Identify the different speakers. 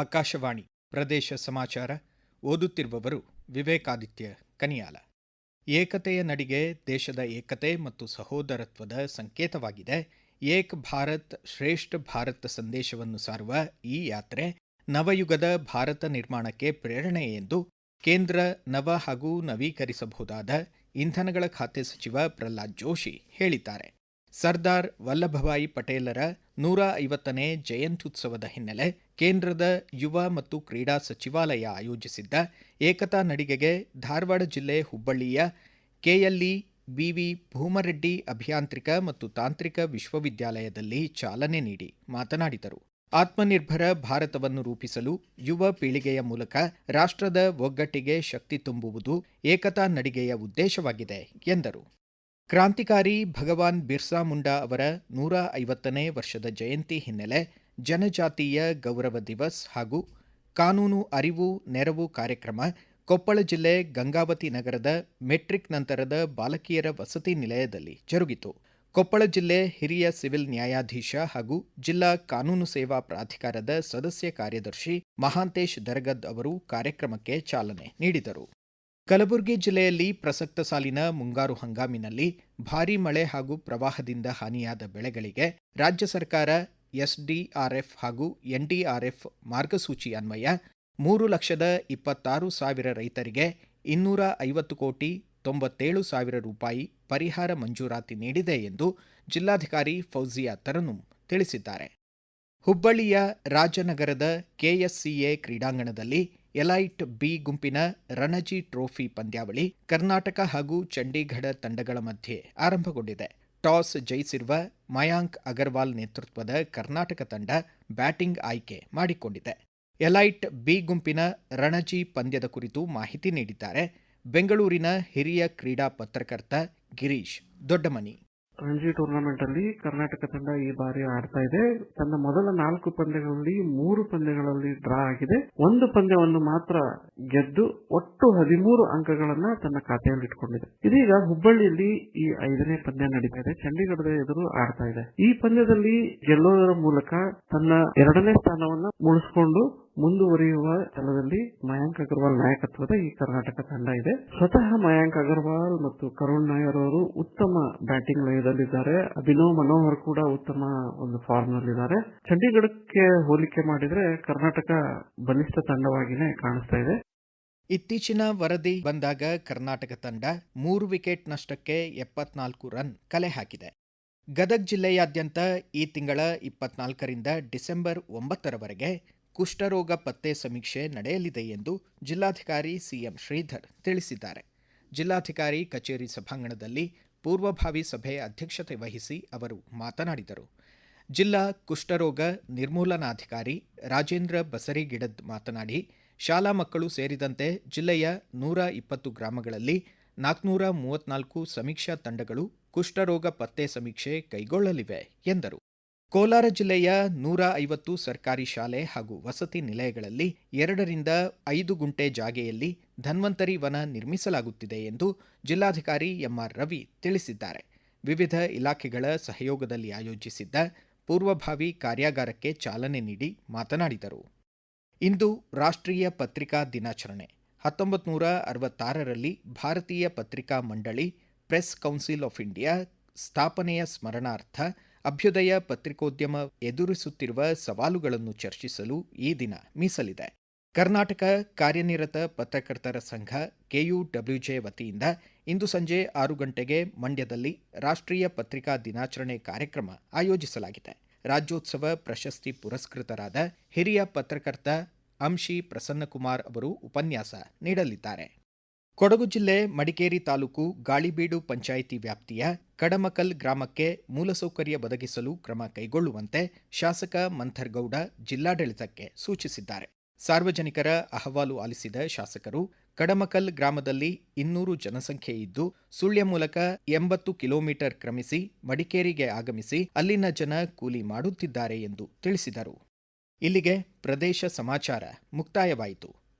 Speaker 1: ಆಕಾಶವಾಣಿ ಪ್ರದೇಶ ಸಮಾಚಾರ ಓದುತ್ತಿರುವವರು ವಿವೇಕಾದಿತ್ಯ ಕನಿಯಾಲ ಏಕತೆಯ ನಡಿಗೆ ದೇಶದ ಏಕತೆ ಮತ್ತು ಸಹೋದರತ್ವದ ಸಂಕೇತವಾಗಿದೆ ಏಕ್ ಭಾರತ್ ಶ್ರೇಷ್ಠ ಭಾರತ್ ಸಂದೇಶವನ್ನು ಸಾರುವ ಈ ಯಾತ್ರೆ ನವಯುಗದ ಭಾರತ ನಿರ್ಮಾಣಕ್ಕೆ ಪ್ರೇರಣೆ ಎಂದು ಕೇಂದ್ರ ನವ ಹಾಗೂ ನವೀಕರಿಸಬಹುದಾದ ಇಂಧನಗಳ ಖಾತೆ ಸಚಿವ ಪ್ರಹ್ಲಾದ್ ಜೋಶಿ ಹೇಳಿದ್ದಾರೆ ಸರ್ದಾರ್ ವಲ್ಲಭಭಾಯಿ ಪಟೇಲರ ನೂರ ಐವತ್ತನೇ ಜಯಂತ್ಯುತ್ಸವದ ಹಿನ್ನೆಲೆ ಕೇಂದ್ರದ ಯುವ ಮತ್ತು ಕ್ರೀಡಾ ಸಚಿವಾಲಯ ಆಯೋಜಿಸಿದ್ದ ಏಕತಾ ನಡಿಗೆಗೆ ಧಾರವಾಡ ಜಿಲ್ಲೆ ಹುಬ್ಬಳ್ಳಿಯ ಕೆಎಲ್ಇ ಬಿವಿ ಭೂಮರೆಡ್ಡಿ ಅಭಿಯಾಂತ್ರಿಕ ಮತ್ತು ತಾಂತ್ರಿಕ ವಿಶ್ವವಿದ್ಯಾಲಯದಲ್ಲಿ ಚಾಲನೆ ನೀಡಿ ಮಾತನಾಡಿದರು ಆತ್ಮನಿರ್ಭರ ಭಾರತವನ್ನು ರೂಪಿಸಲು ಯುವ ಪೀಳಿಗೆಯ ಮೂಲಕ ರಾಷ್ಟ್ರದ ಒಗ್ಗಟ್ಟಿಗೆ ಶಕ್ತಿ ತುಂಬುವುದು ಏಕತಾ ನಡಿಗೆಯ ಉದ್ದೇಶವಾಗಿದೆ ಎಂದರು ಕ್ರಾಂತಿಕಾರಿ ಭಗವಾನ್ ಬಿರ್ಸಾ ಮುಂಡಾ ಅವರ ನೂರ ಐವತ್ತನೇ ವರ್ಷದ ಜಯಂತಿ ಹಿನ್ನೆಲೆ ಜನಜಾತಿಯ ಗೌರವ ದಿವಸ್ ಹಾಗೂ ಕಾನೂನು ಅರಿವು ನೆರವು ಕಾರ್ಯಕ್ರಮ ಕೊಪ್ಪಳ ಜಿಲ್ಲೆ ಗಂಗಾವತಿ ನಗರದ ಮೆಟ್ರಿಕ್ ನಂತರದ ಬಾಲಕಿಯರ ವಸತಿ ನಿಲಯದಲ್ಲಿ ಜರುಗಿತು ಕೊಪ್ಪಳ ಜಿಲ್ಲೆ ಹಿರಿಯ ಸಿವಿಲ್ ನ್ಯಾಯಾಧೀಶ ಹಾಗೂ ಜಿಲ್ಲಾ ಕಾನೂನು ಸೇವಾ ಪ್ರಾಧಿಕಾರದ ಸದಸ್ಯ ಕಾರ್ಯದರ್ಶಿ ಮಹಾಂತೇಶ್ ದರಗದ್ ಅವರು ಕಾರ್ಯಕ್ರಮಕ್ಕೆ ಚಾಲನೆ ನೀಡಿದರು ಕಲಬುರಗಿ ಜಿಲ್ಲೆಯಲ್ಲಿ ಪ್ರಸಕ್ತ ಸಾಲಿನ ಮುಂಗಾರು ಹಂಗಾಮಿನಲ್ಲಿ ಭಾರೀ ಮಳೆ ಹಾಗೂ ಪ್ರವಾಹದಿಂದ ಹಾನಿಯಾದ ಬೆಳೆಗಳಿಗೆ ರಾಜ್ಯ ಸರ್ಕಾರ ಎಸ್ಡಿಆರ್ಎಫ್ ಹಾಗೂ ಎನ್ಡಿಆರ್ಎಫ್ ಮಾರ್ಗಸೂಚಿ ಅನ್ವಯ ಮೂರು ಲಕ್ಷದ ಇಪ್ಪತ್ತಾರು ಸಾವಿರ ರೈತರಿಗೆ ಇನ್ನೂರ ಐವತ್ತು ಕೋಟಿ ತೊಂಬತ್ತೇಳು ಸಾವಿರ ರೂಪಾಯಿ ಪರಿಹಾರ ಮಂಜೂರಾತಿ ನೀಡಿದೆ ಎಂದು ಜಿಲ್ಲಾಧಿಕಾರಿ ಫೌಜಿಯಾ ತರನುಂ ತಿಳಿಸಿದ್ದಾರೆ ಹುಬ್ಬಳ್ಳಿಯ ರಾಜನಗರದ ಕೆಎಸ್ಸಿಎ ಕ್ರೀಡಾಂಗಣದಲ್ಲಿ ಎಲೈಟ್ ಬಿ ಗುಂಪಿನ ರಣಜಿ ಟ್ರೋಫಿ ಪಂದ್ಯಾವಳಿ ಕರ್ನಾಟಕ ಹಾಗೂ ಚಂಡೀಗಢ ತಂಡಗಳ ಮಧ್ಯೆ ಆರಂಭಗೊಂಡಿದೆ ಟಾಸ್ ಜಯಿಸಿರುವ ಮಯಾಂಕ್ ಅಗರ್ವಾಲ್ ನೇತೃತ್ವದ ಕರ್ನಾಟಕ ತಂಡ ಬ್ಯಾಟಿಂಗ್ ಆಯ್ಕೆ ಮಾಡಿಕೊಂಡಿದೆ ಎಲೈಟ್ ಬಿ ಗುಂಪಿನ ರಣಜಿ ಪಂದ್ಯದ ಕುರಿತು ಮಾಹಿತಿ ನೀಡಿದ್ದಾರೆ ಬೆಂಗಳೂರಿನ ಹಿರಿಯ ಕ್ರೀಡಾ ಪತ್ರಕರ್ತ ಗಿರೀಶ್ ದೊಡ್ಡಮನಿ
Speaker 2: ರಣಜಿ ಟೂರ್ನಮೆಂಟ್ ಅಲ್ಲಿ ಕರ್ನಾಟಕ ತಂಡ ಈ ಬಾರಿ ಆಡ್ತಾ ಇದೆ ತನ್ನ ಮೊದಲ ನಾಲ್ಕು ಪಂದ್ಯಗಳಲ್ಲಿ ಮೂರು ಪಂದ್ಯಗಳಲ್ಲಿ ಡ್ರಾ ಆಗಿದೆ ಒಂದು ಪಂದ್ಯವನ್ನು ಮಾತ್ರ ಗೆದ್ದು ಒಟ್ಟು ಹದಿಮೂರು ಅಂಕಗಳನ್ನ ತನ್ನ ಖಾತೆಯಲ್ಲಿ ಇಟ್ಕೊಂಡಿದೆ ಇದೀಗ ಹುಬ್ಬಳ್ಳಿಯಲ್ಲಿ ಈ ಐದನೇ ಪಂದ್ಯ ನಡೀತಾ ಇದೆ ಚಂಡೀಗಢದ ಎದುರು ಆಡ್ತಾ ಇದೆ ಈ ಪಂದ್ಯದಲ್ಲಿ ಗೆಲ್ಲುವುದರ ಮೂಲಕ ತನ್ನ ಎರಡನೇ ಸ್ಥಾನವನ್ನು ಮುಳಿಸಿಕೊಂಡು ಮುಂದುವರಿಯುವ ಸ್ಥಳದಲ್ಲಿ ಮಯಾಂಕ್ ಅಗರ್ವಾಲ್ ನಾಯಕತ್ವದ ಈ ಕರ್ನಾಟಕ ತಂಡ ಇದೆ ಸ್ವತಃ ಮಯಾಂಕ್ ಅಗರ್ವಾಲ್ ಮತ್ತು ಕರುಣ್ ನಾಯರ್ ಅವರು ಉತ್ತಮ ಬ್ಯಾಟಿಂಗ್ ಲಯದಲ್ಲಿದ್ದಾರೆ ಅಭಿನವ್ ಮನೋಹರ್ ಕೂಡ ಉತ್ತಮ ಒಂದು ಫಾರ್ಮ್ ನಲ್ಲಿದ್ದಾರೆ ಚಂಡೀಗಢಕ್ಕೆ ಹೋಲಿಕೆ ಮಾಡಿದ್ರೆ ಕರ್ನಾಟಕ ಬಲಿಷ್ಠ ತಂಡವಾಗಿನೇ ಕಾಣಿಸ್ತಾ ಇದೆ
Speaker 1: ಇತ್ತೀಚಿನ ವರದಿ ಬಂದಾಗ ಕರ್ನಾಟಕ ತಂಡ ಮೂರು ವಿಕೆಟ್ ನಷ್ಟಕ್ಕೆ ಎಪ್ಪತ್ನಾಲ್ಕು ರನ್ ಕಲೆ ಹಾಕಿದೆ ಗದಗ್ ಜಿಲ್ಲೆಯಾದ್ಯಂತ ಈ ತಿಂಗಳ ಇಪ್ಪತ್ನಾಲ್ಕರಿಂದ ಡಿಸೆಂಬರ್ ಒಂಬತ್ತರವರೆಗೆ ಕುಷ್ಠರೋಗ ಪತ್ತೆ ಸಮೀಕ್ಷೆ ನಡೆಯಲಿದೆ ಎಂದು ಜಿಲ್ಲಾಧಿಕಾರಿ ಸಿಎಂ ಶ್ರೀಧರ್ ತಿಳಿಸಿದ್ದಾರೆ ಜಿಲ್ಲಾಧಿಕಾರಿ ಕಚೇರಿ ಸಭಾಂಗಣದಲ್ಲಿ ಪೂರ್ವಭಾವಿ ಸಭೆ ಅಧ್ಯಕ್ಷತೆ ವಹಿಸಿ ಅವರು ಮಾತನಾಡಿದರು ಜಿಲ್ಲಾ ಕುಷ್ಠರೋಗ ನಿರ್ಮೂಲನಾಧಿಕಾರಿ ರಾಜೇಂದ್ರ ಬಸರಿಗಿಡದ್ ಮಾತನಾಡಿ ಶಾಲಾ ಮಕ್ಕಳು ಸೇರಿದಂತೆ ಜಿಲ್ಲೆಯ ನೂರ ಇಪ್ಪತ್ತು ಗ್ರಾಮಗಳಲ್ಲಿ ನಾಲ್ಕುನೂರ ಮೂವತ್ನಾಲ್ಕು ಸಮೀಕ್ಷಾ ತಂಡಗಳು ಕುಷ್ಠರೋಗ ಪತ್ತೆ ಸಮೀಕ್ಷೆ ಕೈಗೊಳ್ಳಲಿವೆ ಎಂದರು ಕೋಲಾರ ಜಿಲ್ಲೆಯ ನೂರ ಐವತ್ತು ಸರ್ಕಾರಿ ಶಾಲೆ ಹಾಗೂ ವಸತಿ ನಿಲಯಗಳಲ್ಲಿ ಎರಡರಿಂದ ಐದು ಗುಂಟೆ ಜಾಗೆಯಲ್ಲಿ ಧನ್ವಂತರಿ ವನ ನಿರ್ಮಿಸಲಾಗುತ್ತಿದೆ ಎಂದು ಜಿಲ್ಲಾಧಿಕಾರಿ ಎಂಆರ್ ರವಿ ತಿಳಿಸಿದ್ದಾರೆ ವಿವಿಧ ಇಲಾಖೆಗಳ ಸಹಯೋಗದಲ್ಲಿ ಆಯೋಜಿಸಿದ್ದ ಪೂರ್ವಭಾವಿ ಕಾರ್ಯಾಗಾರಕ್ಕೆ ಚಾಲನೆ ನೀಡಿ ಮಾತನಾಡಿದರು ಇಂದು ರಾಷ್ಟ್ರೀಯ ಪತ್ರಿಕಾ ದಿನಾಚರಣೆ ಹತ್ತೊಂಬತ್ ನೂರ ಅರವತ್ತಾರರಲ್ಲಿ ಭಾರತೀಯ ಪತ್ರಿಕಾ ಮಂಡಳಿ ಪ್ರೆಸ್ ಕೌನ್ಸಿಲ್ ಆಫ್ ಇಂಡಿಯಾ ಸ್ಥಾಪನೆಯ ಸ್ಮರಣಾರ್ಥ ಅಭ್ಯುದಯ ಪತ್ರಿಕೋದ್ಯಮ ಎದುರಿಸುತ್ತಿರುವ ಸವಾಲುಗಳನ್ನು ಚರ್ಚಿಸಲು ಈ ದಿನ ಮೀಸಲಿದೆ ಕರ್ನಾಟಕ ಕಾರ್ಯನಿರತ ಪತ್ರಕರ್ತರ ಸಂಘ ಕೆಯುಡಬ್ಲ್ಯೂಜೆ ವತಿಯಿಂದ ಇಂದು ಸಂಜೆ ಆರು ಗಂಟೆಗೆ ಮಂಡ್ಯದಲ್ಲಿ ರಾಷ್ಟ್ರೀಯ ಪತ್ರಿಕಾ ದಿನಾಚರಣೆ ಕಾರ್ಯಕ್ರಮ ಆಯೋಜಿಸಲಾಗಿದೆ ರಾಜ್ಯೋತ್ಸವ ಪ್ರಶಸ್ತಿ ಪುರಸ್ಕೃತರಾದ ಹಿರಿಯ ಪತ್ರಕರ್ತ ಅಂಶಿ ಪ್ರಸನ್ನಕುಮಾರ್ ಅವರು ಉಪನ್ಯಾಸ ನೀಡಲಿದ್ದಾರೆ ಕೊಡಗು ಜಿಲ್ಲೆ ಮಡಿಕೇರಿ ತಾಲೂಕು ಗಾಳಿಬೀಡು ಪಂಚಾಯಿತಿ ವ್ಯಾಪ್ತಿಯ ಕಡಮಕಲ್ ಗ್ರಾಮಕ್ಕೆ ಮೂಲಸೌಕರ್ಯ ಒದಗಿಸಲು ಕ್ರಮ ಕೈಗೊಳ್ಳುವಂತೆ ಶಾಸಕ ಮಂಥರ್ಗೌಡ ಜಿಲ್ಲಾಡಳಿತಕ್ಕೆ ಸೂಚಿಸಿದ್ದಾರೆ ಸಾರ್ವಜನಿಕರ ಅಹವಾಲು ಆಲಿಸಿದ ಶಾಸಕರು ಕಡಮಕಲ್ ಗ್ರಾಮದಲ್ಲಿ ಇನ್ನೂರು ಜನಸಂಖ್ಯೆ ಇದ್ದು ಸುಳ್ಯ ಮೂಲಕ ಎಂಬತ್ತು ಕಿಲೋಮೀಟರ್ ಕ್ರಮಿಸಿ ಮಡಿಕೇರಿಗೆ ಆಗಮಿಸಿ ಅಲ್ಲಿನ ಜನ ಕೂಲಿ ಮಾಡುತ್ತಿದ್ದಾರೆ ಎಂದು ತಿಳಿಸಿದರು ಇಲ್ಲಿಗೆ ಪ್ರದೇಶ ಸಮಾಚಾರ ಮುಕ್ತಾಯವಾಯಿತು